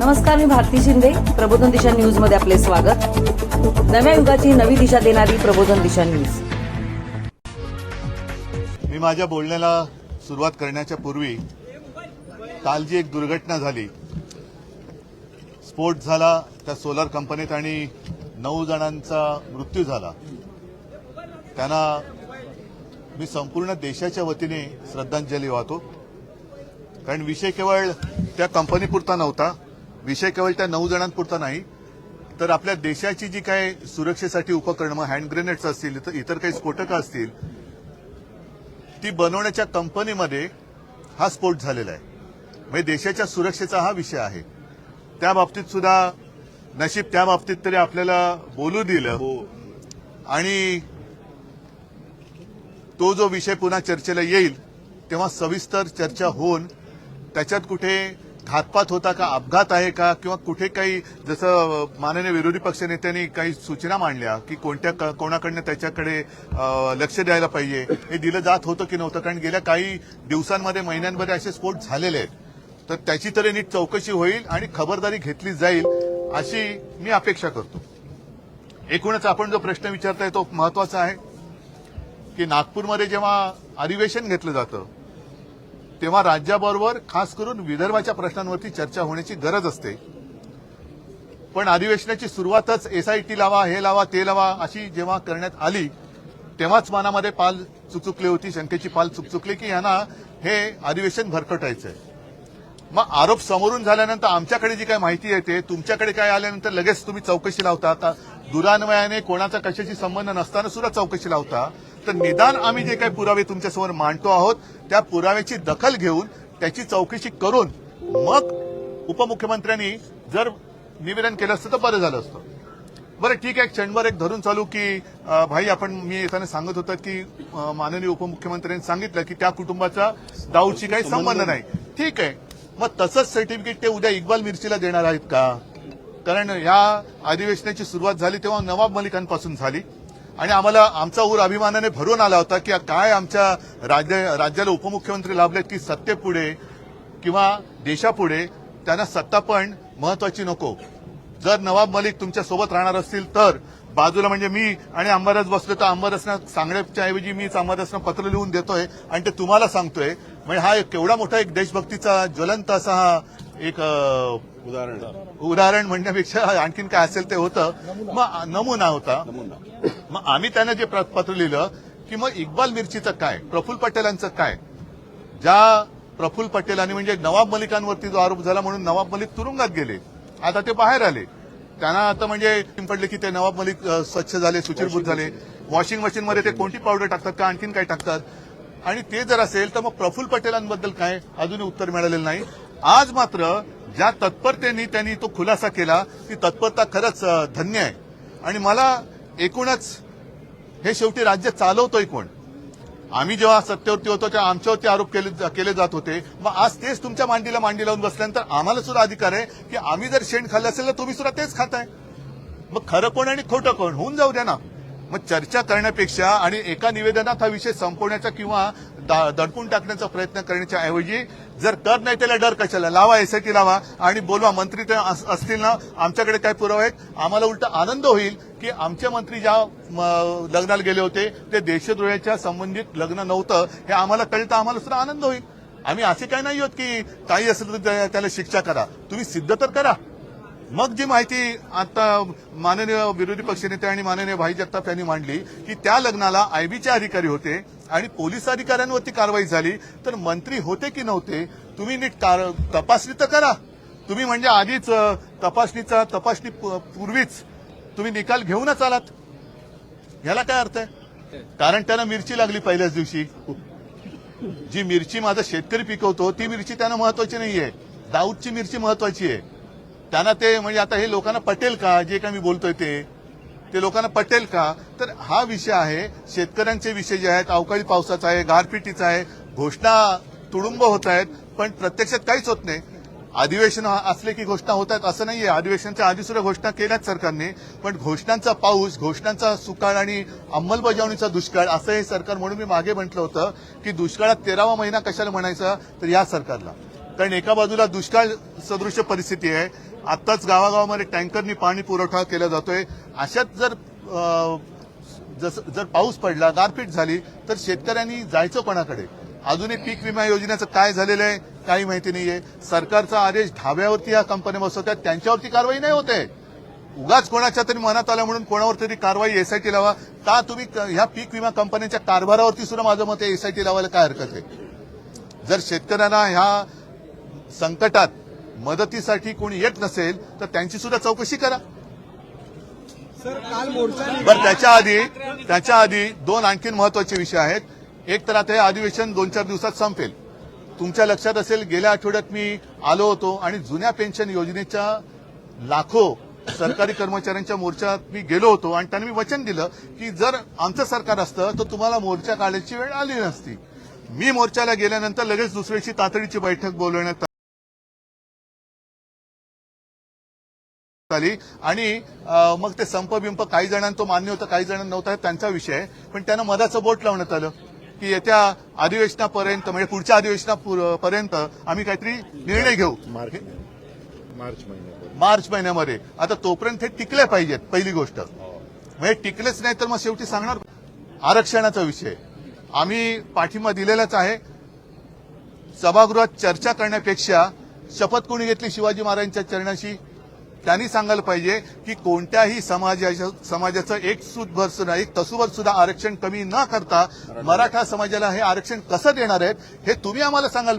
नमस्कार मी भारती शिंदे. प्रबोधन दिशा न्यूजमध्ये आपले स्वागत. नव्या युगाची नवी दिशा देणारी प्रबोधन दिशा न्यूज. मी माझ्या बोलण्याला सुरुवात करण्याच्या पूर्वी काल जी एक दुर्घटना झाली. स्फोट झाला त्या सोलर कंपनीत आणि नऊ जणांचा मृत्यू झाला. त्यांना मी संपूर्ण देशाच्या वतीने श्रद्धांजली वाहतो. कारण विषय केवळ त्या कंपनीपुरता नव्हता विषय केवळ त्या नऊ जणांपुरता नाही तर आपल्या देशाची जी काय सुरक्षेसाठी उपकरणं हँड ग्रेनेड्स असतील इतर- इतर काही स्फोटकं असतील ती बनवण्याच्या कंपनीमध्ये हा स्फोट झालेला आहे. म्हणजे देशाच्या सुरक्षेचा हा विषय आहे. त्या बाबतीत सुद्धा नशीब त्या बाबतीत तरी आपल्याला बोलू दिलं. आणि तो जो विषय पुन्हा चर्चेला येईल तेव्हा सविस्तर चर्चा होऊन त्याच्यात कुठे घातपात होता का अपघात आहे का किंवा कुठे काही जसं माननीय विरोधी पक्षनेत्यांनी काही सूचना मांडल्या की कोणत्या कोणाकडनं त्याच्याकडे लक्ष द्यायला पाहिजे हे दिलं जात होतं की नव्हतं? कारण गेल्या काही दिवसांमध्ये महिन्यांमध्ये असे स्फोट झालेले आहेत. तर त्याची तरी नीट चौकशी होईल आणि खबरदारी घेतली जाईल अशी मी अपेक्षा करतो. एकूणच आपण जो प्रश्न विचारताय तो महत्त्वाचा आहे की नागपूरमध्ये जेव्हा अधिवेशन घेतलं जातं तेव्हा राज्याबरोबर खास करून विदर्भाच्या प्रश्नांवरती चर्चा होण्याची गरज असते. पण अधिवेशनाची सुरुवातच एसआयटी लावा हे लावा ते लावा अशी जेव्हा करण्यात आली तेव्हाच मनामध्ये पाल चुकचुकली होती शंकेची पाल चुकचुकली की यांना हे अधिवेशन भरकटायचंय मग आरोप समोरून झाल्यानंतर आमच्याकडे जी काय माहिती येते तुमच्याकडे काय आल्यानंतर लगेच तुम्ही चौकशी लावता? आता दुरान्वयाने कोणाचा कशाशी संबंध नसताना सुद्धा चौकशी लावता. तर निदान आम्ही जे काही पुरावे तुमच्यासमोर मांडतो आहोत त्या पुराव्याची दखल घेऊन त्याची चौकशी करून मग उपमुख्यमंत्र्यांनी जर निवेदन केलं असतं तर बरं झालं असतं. बरं ठीक आहे क्षणभर एक धरून चालू की भाई आपण मी येताना सांगत होतो की माननीय उपमुख्यमंत्र्यांनी सांगितलं की त्या कुटुंबाचा दाऊदशी काही संबंध नाही. ठीक आहे मग तसंच सर्टिफिकेट ते उद्या इक्बाल मिरचीला देणार आहेत का? कारण या अधिवेशनाची सुरुवात झाली तेव्हा नवाब मलिकांपासून झाली. आणि आम्हाला आमचा ऊर अभिमानाने भरून आला होता की काय आमच्या राज्य राज्याला उपमुख्यमंत्री लाभलेत की सत्तेपुढे किंवा देशापुढे त्यांना सत्ता पण महत्वाची नको. जर नवाब मलिक तुमच्यासोबत राहणार असतील तर बाजूला म्हणजे मी आणि अंबादास बसलो तर अंबादासना सांगण्याच्या ऐवजी मीच अंबादासना पत्र लिहून देतोय आणि ते तुम्हाला सांगतोय. म्हणजे हा एक केवढा मोठा एक देशभक्तीचा ज्वलंत असा हा एक उदाहरण. उदाहरण म्हणण्यापेक्षा आणखीन काय असेल ते होतं. मग नमुना होता. मग आम्ही त्यांना जे पत्र लिहिलं की मग इक्बाल मिरचीचं काय? प्रफुल्ल पटेलांचं काय? ज्या प्रफुल्ल पटेलांनी म्हणजे नवाब मलिकांवरती जो आरोप झाला म्हणून नवाब मलिक तुरुंगात गेले. आता ते बाहेर आले. त्यांना आता म्हणजे पडले की ते नवाब मलिक स्वच्छ झाले सुचिरभूत झाले. वॉशिंग मशीनमध्ये ते कोणती पावडर टाकतात? का आणखीन काय टाकतात? आणि ते जर असेल तर मग प्रफुल्ल पटेलांबद्दल काय? अजूनही उत्तर मिळालेलं नाही. आज मात्र ज्या तत्परतेने त्यांनी तो खुलासा केला ती तत्परता खरंच धन्य आहे. आणि मला एकूणच हे शेवटी राज्य चालवतोय कोण? आम्ही जेव्हा सत्तेवरती होतो तेव्हा आमच्यावरती आरोप केले केले जात होते. मग आज तेच तुमच्या मांडीला मांडी लावून बसल्यानंतर आम्हाला सुद्धा अधिकार आहे की आम्ही जर शेण खाल्लं असेल तर तुम्ही सुद्धा तेच खाताय. मग खरं कोण आणि खोटं कोण? होऊन जाऊ द्या ना. मग चर्चा करण्यापेक्षा आणि एका निवेदनात हा विषय संपवण्याचा किंवा दा- दडपून टाकण्याचा प्रयत्न करण्याच्या ऐवजी जर कर नाही त्याला डर कशाला? लावा एसआयटी लावा आणि बोलवा. मंत्री ते असतील ना? आमच्याकडे काय पुरावे आहेत? आम्हाला उलट आनंद होईल की आमचे मंत्री ज्या म, लग्नाला गेले होते ते देशद्रोहाच्या संबंधित लग्न नव्हतं. हे आम्हाला कळतं आम्हाला सुद्धा आनंद होईल. आम्ही असे काय नाही होत की काही असेल तर त्याला शिक्षा करा. तुम्ही सिद्ध तर करा. मग जी माहिती आता माननीय विरोधी पक्षनेते आणि माननीय भाई जगताप यांनी मांडली की त्या लग्नाला आयबीचे अधिकारी होते आणि पोलीस अधिकाऱ्यांवरती कारवाई झाली तर मंत्री होते की नव्हते तुम्ही नीट कार- तपासणी तर करा. तुम्ही म्हणजे आधीच तपासणीचा तपासणी पूर्वीच तुम्ही निकाल घेऊनच आलात. ह्याला काय अर्थ आहे? कारण त्याला मिरची लागली पहिल्याच दिवशी. जी मिरची माझा शेतकरी पिकवतो ती मिरची त्यांना महत्वाची नाहीये. दाऊदची मिरची महत्वाची आहे. त्यांना ते म्हणजे आता हे लोकांना पटेल का? जे का मी बोलतोय ते. ते लोकांना पटेल का? तर हा विषय आहे. शेतकऱ्यांचे विषय जे आहेत अवकाळी पावसाचा आहे गारपिटीचा आहे घोषणा तुडुंब होत आहेत पण प्रत्यक्षात काहीच होत नाही. अधिवेशन असले की घोषणा होत आहेत असं नाहीये. अधिवेशनच्या आधी सुद्धा घोषणा केल्याच सरकारने पण घोषणांचा पाऊस घोषणांचा सुकाळ आणि अंमलबजावणीचा दुष्काळ असं हे सरकार म्हणून मी मागे म्हटलं होतं की दुष्काळात तेरावा महिना कशाला म्हणायचा? तर या सरकारला. कारण एका बाजूला दुष्काळ सदृश परिस्थिती आहे आत्ताच गावागावामध्ये टँकरनी पाणी पुरवठा केला जातोय. अशात जर जस जसं जर पाऊस पडला गारपीट झाली तर शेतकऱ्यांनी जायचं कोणाकडे? अजूनही पीक विमा योजनेचं काय झालेलं आहे काही माहिती नाहीये. सरकारचा आदेश ढाब्यावरती या कंपन्या बसवतात त्यांच्यावरती कारवाई नाही होते उगाच कोणाच्या तरी मनात आला म्हणून कोणावर तरी कारवाई एसआयटी लावा. का तुम्ही ह्या पीक विमा कंपन्यांच्या कारभारावरती सुद्धा माझं मत एसआयटी लावायला काय हरकत आहे? जर शेतकऱ्यांना ह्या संकटात मदतीसाठी कोणी येत नसेल तर त्यांची सुद्धा चौकशी करा. सर काल मोर्चा बरं त्याच्या आधी त्याच्या आधी दोन आणखीन महत्त्वाचे विषय आहेत. एक तर आता हे अधिवेशन दोन चार दिवसात संपेल. तुमच्या लक्षात असेल गेल्या आठवड्यात मी आलो होतो आणि जुन्या पेन्शन योजनेच्या लाखो सरकारी कर्मचाऱ्यांच्या मोर्चात मी गेलो होतो आणि त्यांनी मी वचन दिलं की जर आमचं सरकार असतं तर तुम्हाला मोर्चा काढायची वेळ आली नसती. मी मोर्चाला गेल्यानंतर लगेच दुसऱ्याची तातडीची बैठक बोलवण्यात आली. आणि मग ते संप बिंप काही जणांना तो मान्य होता काही जणांना नव्हता हे त्यांचा विषय. पण त्यांना मधाचं बोट लावण्यात आलं की येत्या अधिवेशनापर्यंत म्हणजे पुढच्या अधिवेशनापर्यंत आम्ही काहीतरी निर्णय घेऊ. मार्च मार्च महिन्यात मार्च महिन्यामध्ये. आता तोपर्यंत हे टिकले पाहिजेत पहिली गोष्ट. म्हणजे टिकलेच नाही तर मग शेवटी सांगणार आरक्षणाचा विषय. आम्ही पाठिंबा दिलेलाच आहे. सभागृहात चर्चा करण्यापेक्षा शपथ कोणी घेतली शिवाजी महाराजांच्या चरणाशी? त्यांनी सांगायला पाहिजे की कोणत्याही समाजाच्या समाजाचं एक सुद्भर सुद्धा एक तसूभर सुद्धा आरक्षण कमी न करता मराठा समाजाला हे आरक्षण कसं देणार आहेत हे तुम्ही आम्हाला सांगाल.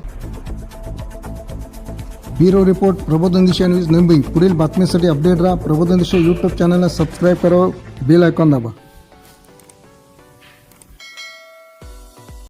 ब्युरो रिपोर्ट प्रबोधन दिशा न्यूज मुंबई. पुढील बातमीसाठी अपडेट राहा. प्रबोधन दिशा युट्यूब चॅनलला सबस्क्राईब करा. बेल आयकॉन दाबा.